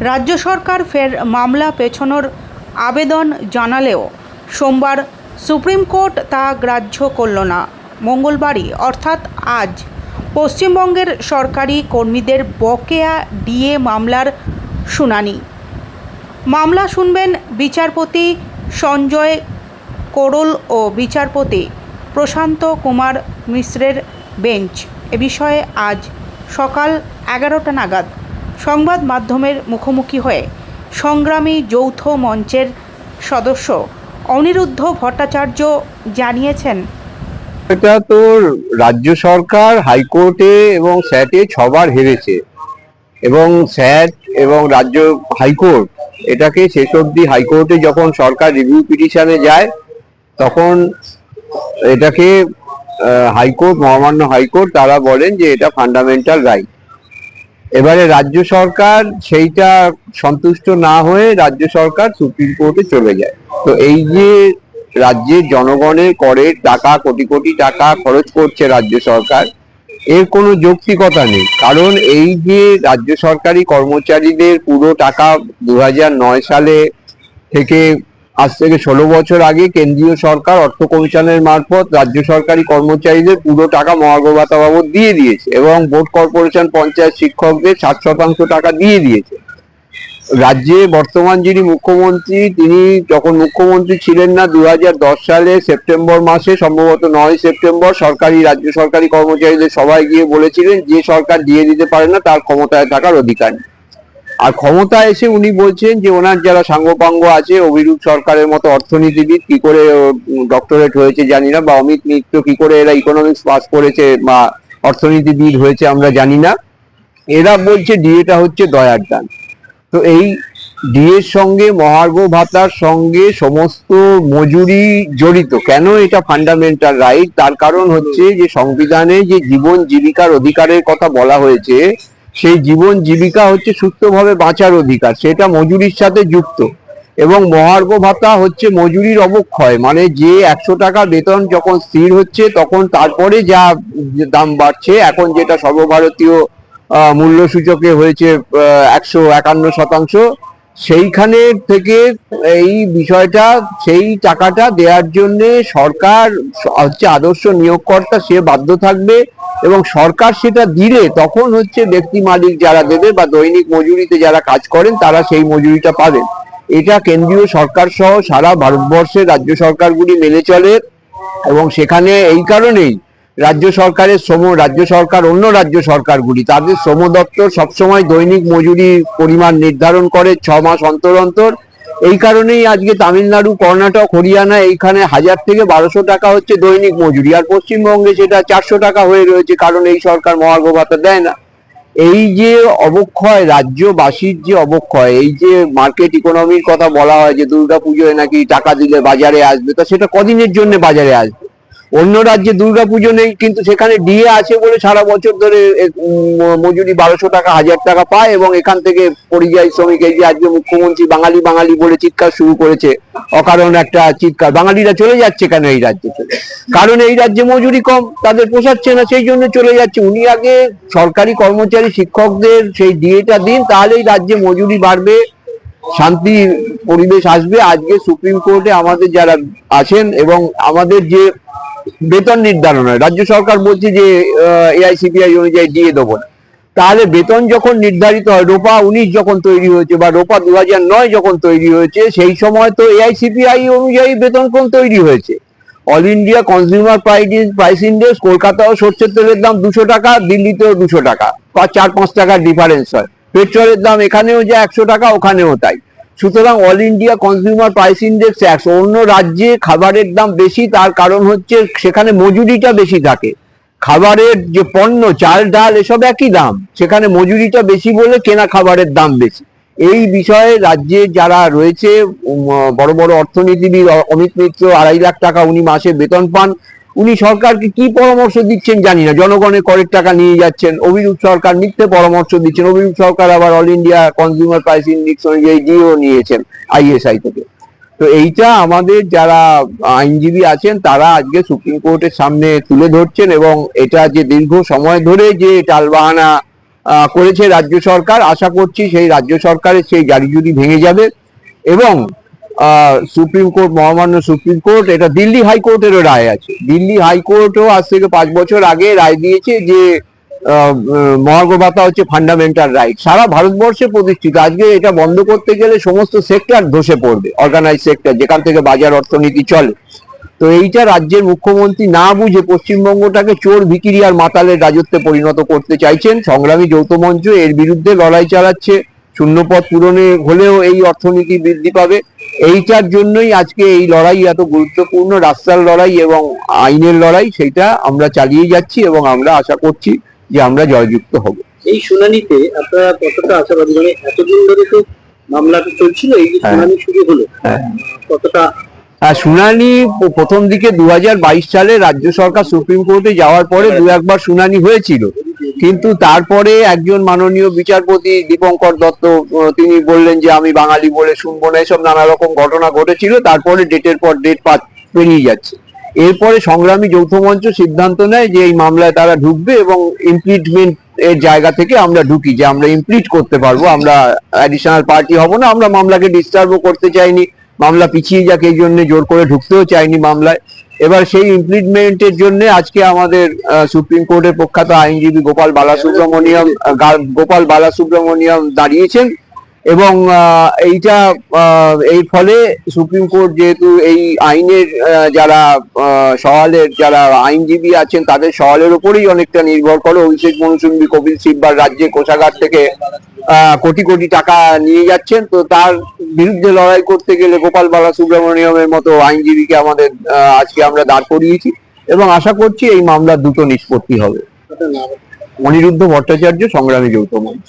রাজ্য সরকার ফের মামলা পেছনোর আবেদন জানালেও সোমবার সুপ্রিম কোর্ট তা গ্রাহ্য করল না। মঙ্গলবারই, অর্থাৎ আজ, পশ্চিমবঙ্গের সরকারি কর্মীদের বকেয়া ডিএ মামলার শুনানি। মামলা শুনবেন বিচারপতি সঞ্জয় কোরল ও বিচারপতি প্রশান্ত কুমার মিশ্রের বেঞ্চ। এ বিষয়ে আজ সকাল এগারোটা নাগাদ সংবাদ মাধ্যমের মুখোমুখি হয়ে সংগ্রামী যৌথ মঞ্চের সদস্য অনিরুদ্ধ ভট্টাচার্য জানিয়েছেন, এটা তো রাজ্য সরকার, হাইকোর্টে এবং স্যাটে ছবার হেরেছে এবং স্যাট এবং রাজ্য হাইকোর্ট এটাকে শেষ অবধি হাইকোর্টে যখন সরকার রিভিউ পিটিশনে যায়, তখন এটাকে হাইকোর্ট, মহামান্য হাইকোর্ট তারা বলেন যে এটা ফান্ডামেন্টাল রাইট এবারে রাজ্য সরকার সেইটা সন্তুষ্ট না হয়ে রাজ্য সরকার সুপ্রিম কোর্টে চলে যায়। তো এই যে রাজ্যের জনগণের করের টাকা, কোটি কোটি টাকা খরচ করছে রাজ্য সরকার, এর কোনো যৌক্তিকতা নেই। কারণ এই যে রাজ্য সরকারি কর্মচারীদের পুরো টাকা দু সালে থেকে আজ থেকে ষোলো বছর আগে কেন্দ্রীয় সরকার অর্থ কমিশনের মারফত রাজ্য সরকারি কর্মচারীদের পুরো টাকা মহার্ঘ ভাতা বাবদ দিয়ে দিয়েছে এবং বোর্ড কর্পোরেশন পঞ্চায়েত শিক্ষকদের ষাট শতাংশ টাকা দিয়ে দিয়েছে। রাজ্যে বর্তমান যিনি মুখ্যমন্ত্রী, তিনি যখন মুখ্যমন্ত্রী ছিলেন না দু হাজার দশ সালে সেপ্টেম্বর মাসে, সম্ভবত নয় সেপ্টেম্বর, সরকারি, রাজ্য সরকারি কর্মচারীদের সবাই গিয়ে বলেছিলেন, যে সরকার দিয়ে দিতে পারে না, তার ক্ষমতায় থাকার অধিকার নেই। আর ক্ষমতা এসে উনি বলছেন যে ওনার যারা সাঙ্গপাঙ্গ আছে, অভিরূপ সরকারের মতো অর্থনীতিবিদ, কি করে ডক্টরেট হয়েছে জানি না, বা অমিত মিত্র কি করে এরা ইকোনমিক্স পাস করেছে, বা অর্থনীতিবিদ হয়েছে আমরা জানি না। এরা বলছে ডিএটা হচ্ছে দয়ার দান। তো এই ডিএর সঙ্গে মহার্ঘ ভাতার সঙ্গে সমস্ত মজুরি জড়িত। কেন এটা ফান্ডামেন্টাল রাইট তার কারণ হচ্ছে যে সংবিধানে যে জীবন জীবিকার অধিকারের কথা বলা হয়েছে সেই জীবন জীবিকা হচ্ছে সুস্থভাবে বাঁচার অধিকার, সেটা মজুরির সাথে যুক্ত। এবং মহার্ঘ ভাতা হচ্ছে মজুরির অবক্ষয় মানে যে একশো টাকা বেতন যখন স্থির হচ্ছে, তখন তারপরে যা দাম বাড়ছে, এখন যেটা সর্বভারতীয় মূল্য সূচকে হয়েছে একশো একান্ন শতাংশ, সেইখানে থেকে এই বিষয়টা, সেই টাকাটা দেওয়ার জন্য সরকার, হচ্ছে আদর্শ নিয়োগকর্তা, সে বাধ্য থাকবে এবং সরকার সেটা দিলে তখন হচ্ছে ব্যক্তি মালিক যারা দেবে বা দৈনিক মজুরিতে যারা কাজ করেন তারা সেই মজুরিটা পাবেন। এটা কেন্দ্রীয় সরকার সহ সারা ভারতবর্ষের রাজ্য সরকারগুলি মেনে চলে এবং সেখানে এই কারণেই রাজ্য সরকারের শ্রম, রাজ্য সরকার, অন্য রাজ্য সরকারগুলি তাদের শ্রম দপ্তর সবসময় দৈনিক মজুরির পরিমাণ নির্ধারণ করে ছ মাস অন্তর অন্তর এই কারণেই আজকে তামিলনাড়ু, কর্ণাটক, হরিয়ানা, এইখানে হাজার থেকে বারোশো টাকা হচ্ছে দৈনিক মজুরি। আর পশ্চিমবঙ্গে সেটা চারশো টাকা হয়ে রয়েছে, কারণ এই সরকার মহার্ঘ ভাতা দেয় না। এই যে অবক্ষয়, রাজ্যবাসীর যে অবক্ষয়, এই যে মার্কেট ইকোনমির কথা বলা হয় যে দুর্গা পুজোয় নাকি টাকা দিলে বাজারে আসবে, তা সেটা কদিনের জন্য বাজারে আসবে? অন্য রাজ্যে দুর্গা পুজো নেই, কিন্তু সেখানে ডিএ আছে বলে সারা বছর ধরে মজুরি বারোশো টাকা, হাজার টাকা পায় এবং এখান থেকে পরিযায়ী শ্রমিক, এই যে আজকে মুখ্যমন্ত্রী বাঙালি বাঙালি বলে চিৎকার শুরু করেছে, অকারণ একটা চিৎকার। বাঙালিরা চলে যাচ্ছে কেন এই রাজ্যে কারণ এই রাজ্যে মজুরি কম, তাদের পোষাচ্ছে না, সেই জন্য চলে যাচ্ছে। উনি আগে সরকারি কর্মচারী, শিক্ষকদের সেই ডিএটা দিন, তাহলে এই রাজ্যে মজুরি বাড়বে, শান্তি পরিবেশ আসবে। আজকে সুপ্রিম কোর্টে আমাদের যারা আছেন এবং আমাদের যে বেতন নির্ধারণ হয়। রাজ্য সরকার বলছে যে এআইসিপিআই অনুযায়ী দিয়ে দেবো না। তাহলে বেতন যখন নির্ধারিত হয়, রোপা উনিশ যখন তৈরি হয়েছে বা রোপা দু নয় যখন তৈরি হয়েছে, সেই সময় তো এআইসিপিআই অনুযায়ী বেতন কোন তৈরি হয়েছে। All India consumer price price index কলকাতাও সর্ষের তেলের দাম দুশো টাকা, দিল্লিতেও দুশো টাকা। বা চার, পাঁচ টাকার ডিফারেন্স হয়। পেট্রোলের দাম এখানেও যে একশো টাকা, ওখানেও তাই। সুতরাং all India consumer price index একশো অন্য রাজ্যে খাবারের দাম বেশি, তার কারণ হচ্ছে সেখানে মজুরিটা বেশি থাকে। খাবারের যে পণ্য, চাল, ডাল, এসব একই দাম। সেখানে মজুরিটা বেশি বলে কেনা খাবারের দাম বেশি। এই বিষয়ে রাজ্যে যারা রয়েছে বড় বড় অর্থনীতিবিদ অমিত মিত্র, আড়াই লাখ টাকা উনি মাসে বেতন পান। উনি সরকারকে কি পরামর্শ দিচ্ছেন জানি না। জনগণের করের টাকা নিয়ে যাচ্ছেন। অভিরূপ সরকার মিথ্যে পরামর্শ দিচ্ছেন। অভিরূপ সরকার আবার all India consumer price index অনুযায়ী ডিও নিয়েছেন আইএসআই থেকে। তো এইটা আমাদের যারা আইনজীবী আছেন, তারা আজকে সুপ্রিম কোর্টের সামনে তুলে ধরছেন এবং এটা যে দীর্ঘ সময় ধরে যে টালবাহানা করেছে রাজ্য সরকার, আশা করছি সেই রাজ্য সরকারের সেই গাড়ি যদি ভেঙে যাবে এবং সুপ্রিম কোর্ট, মহামান্য সুপ্রিম কোর্ট, এটা দিল্লি হাইকোর্টেরও রায় আছে। দিল্লি হাইকোর্টও আজ থেকে পাঁচ বছর আগে রায় দিয়েছে যে মহার্ঘ ভাতা হচ্ছে ফান্ডামেন্টাল রাইট সারা ভারতবর্ষে প্রতিষ্ঠিত। আজকে এটা বন্ধ করতে গেলে সমস্ত সেক্টর ধসে পড়বে অর্গানাইজ সেক্টর যেখান থেকে বাজার অর্থনীতি চলে। তো এইটা রাজ্যের মুখ্যমন্ত্রী না বুঝে পশ্চিমবঙ্গটাকে চোর ভিকিরি আর মাতালের রাজত্বে পরিণত করতে চাইছেন। সংগ্রামী যৌথ মঞ্চ এর বিরুদ্ধে লড়াই চালাচ্ছে শূন্যপদ পূরণে হলেও এই অর্থনীতি বৃদ্ধি পাবে। এইটার জন্যই আজকে এই লড়াই এত গুরুত্বপূর্ণ রাস্তার লড়াই এবং আইনের লড়াই সেটা আমরা চালিয়ে যাচ্ছি এবং আমরা আশা করছি যে আমরা জয়যুক্ত হব। এই শুনানিতে আপনারা কতটা আশাবাদী? মানে এতদিন ধরে তো মামলাটা চলছিল এই যে হ্যাঁ। শুনানি শুরু হলো। হ্যাঁ। কতটা আর শুনানি প্রথম দিকে দু হাজার বাইশ সালে রাজ্য সরকার সুপ্রিম কোর্টে যাওয়ার পরে দু একবার শুনানি হয়েছিল। কিন্তু তারপরে একজন মাননীয় বিচারপতি দীপঙ্কর দত্ত তিনি বললেন যে আমি বাঙালি বলে শুনব না, এসব নানা রকম ঘটনা ঘটেছিল, তারপরে ডেটের পর ডেট পেরিয়ে যাচ্ছে। এরপরে সংগ্রামী যৌথ মঞ্চ সিদ্ধান্ত নেয় যে এই মামলায় তারা ঢুকবে এবং ইমপ্লিটমেন্ট এর জায়গা থেকে আমরা ঢুকি, যে আমরা ইমপ্লিট করতে পারব, আমরা অ্যাডিশনাল পার্টি হব না, আমরা মামলাকে ডিস্টার্বও করতে চাইনি, মামলা পিছিয়ে যাক, এই জন্য জোর করে ঢুকতেও চাইনি মামলায়। এবার সেই ইমপ্লিটমেন্টের জন্য আজকে আমাদের সুপ্রিম কোর্টের প্রখ্যাত আইনজীবী গোপাল বালাসুব্রমণিয়াম গোপাল বালাসুব্রমণিয়াম দাঁড়িয়েছেন। এবং এইটা এই ফলে সুপ্রিম কোর্ট যেহেতু এই আইনের যারা সওয়ালের যারা আইনজীবী আছেন, তাদের সওয়ালের উপরেই অনেকটা নির্ভর করে। অভিষেক মনুসুম্বি কপিল সিব্বার রাজ্যে কোষাগার থেকে কোটি কোটি টাকা নিয়ে যাচ্ছেন। তো তার বিরুদ্ধে লড়াই করতে গেলে গোপাল বালা সুব্রমণিয়মের মতো আইনজীবীকে আমাদের আজকে আমরা দাঁড় করিয়েছি। এবং আশা করছি এই মামলার দুটো নিষ্পত্তি হবে। অনিরুদ্ধ ভট্টাচার্য, সংগ্রামী যৌথ মঞ্চ।